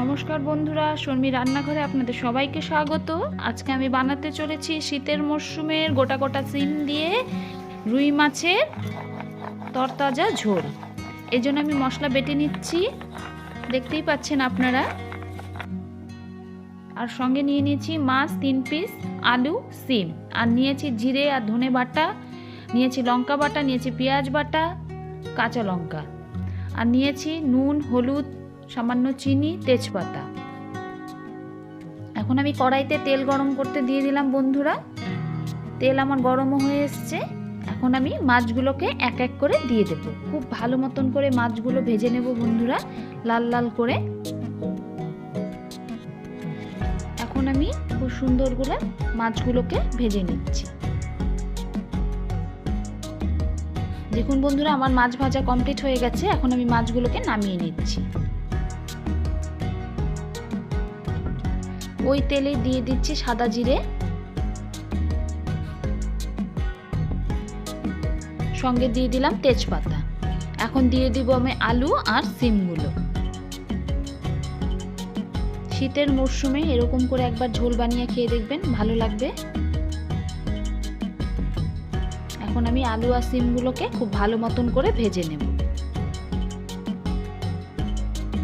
নমস্কার বন্ধুরা, শর্মি রান্নাঘরে আপনাদের সবাইকে স্বাগত। আজকে আমি বানাতে চলেছি শীতের মরশুমের গোটা গোটা সিম দিয়ে রুই মাছের তরতাজা ঝোল। এই জন্য আমি মশলা বেটে নিচ্ছি। দেখতেই পাচ্ছেন আপনারা। আর সঙ্গে নিয়ে নিয়েছি মাছ, তিন পিস, আলু, সিম। আর নিয়েছি জিরে আর ধনে বাটা, নিয়েছি লঙ্কা বাটা, নিয়েছি পেঁয়াজ বাটা, কাঁচা লঙ্কা। আর নিয়েছি নুন, হলুদ সামান্য চিনি, তেজপাতা। এখন আমি কড়াইতে তেল গরম করতে দিয়ে দিলাম বন্ধুরা। তেল আমার গরমও হয়ে এসছে। এখন আমি মাছগুলোকে এক এক করে দিয়ে দেব। খুব ভালো মতন করে মাছগুলো ভেজে নেব বন্ধুরা, লাল লাল করে। এখন আমি খুব সুন্দর করে মাছগুলোকে ভেজে নিচ্ছি। দেখুন বন্ধুরা, আমার মাছ ভাজা কমপ্লিট হয়ে গেছে। এখন আমি মাছগুলোকে নামিয়ে নিচ্ছি। ওই তেলে দিয়ে দিচ্ছি সাদা জিরে। সঙ্গে দিয়ে দিলাম তেজপাতা। এখন দিয়ে দিব আমি আলু আর সিমগুলো। শীতের মরশুমে এরকম করে একবার ঝোল বানিয়ে খেয়ে দেখবেন, ভালো লাগবে। এখন আমি আলু আর সিমগুলোকে খুব ভালো মতন করে ভেজে নেব।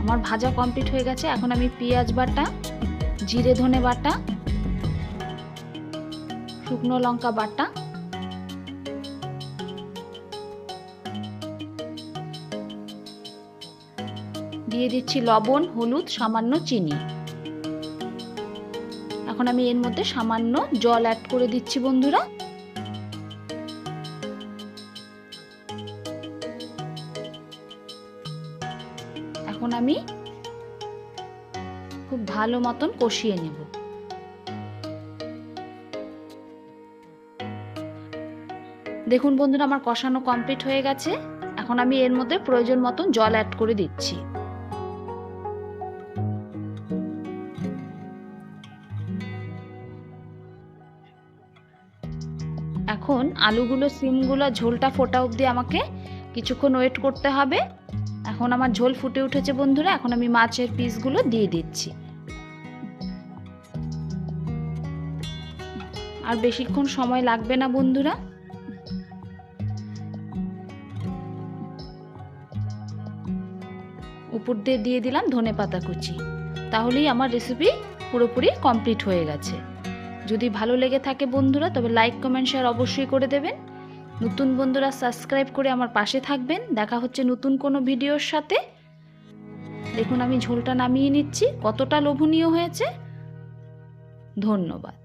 আমার ভাজা কমপ্লিট হয়ে গেছে, এখন আমি পেঁয়াজ বাটা জিরে ধনে বাটা, শুকনো লঙ্কা বাটা, দিয়ে দিচ্ছি লবণ, হলুদ, সামান্য চিনি। এখন আমি এর মধ্যে সামান্য জল অ্যাড করে দিচ্ছি বন্ধুরা। এখন আমি খুব ভালো মতন কষিয়ে নেব। দেখুন বন্ধুরা, আমার কষানো কমপ্লিট হয়ে গেছে। এখন আমি এর মধ্যে প্রয়োজন মতন জল অ্যাড করে দিচ্ছি। এখন আলুগুলো, সিমগুলো, ঝোলটা ফোটা অবধি আমাকে কিছুক্ষণ ওয়েট করতে হবে। এখন আমার ঝোল ফুটে উঠেছে, বন্ধুরা। এখন আমি মাছের পিসগুলো দিয়ে দিচ্ছি। আর বেশিক্ষণ সময় লাগবে না, বন্ধুরা। উপর দিয়ে দিয়ে দিলাম ধনে পাতা কুচি। তাহলেই আমার রেসিপি পুরোপুরি কমপ্লিট হয়ে গেছে। যদি ভালো লেগে থাকে, বন্ধুরা, তবে লাইক কমেন্ট শেয়ার অবশ্যই করে দেবেন। নতুন বন্ধুরা সাবস্ক্রাইব করে আমার পাশে থাকবেন। দেখা হচ্ছে নতুন কোনো ভিডিওর সাথে। দেখুন আমি ঝোলটা নামিয়ে নিচ্ছি। কতটা লোভনীয় হয়েছে। ধন্যবাদ।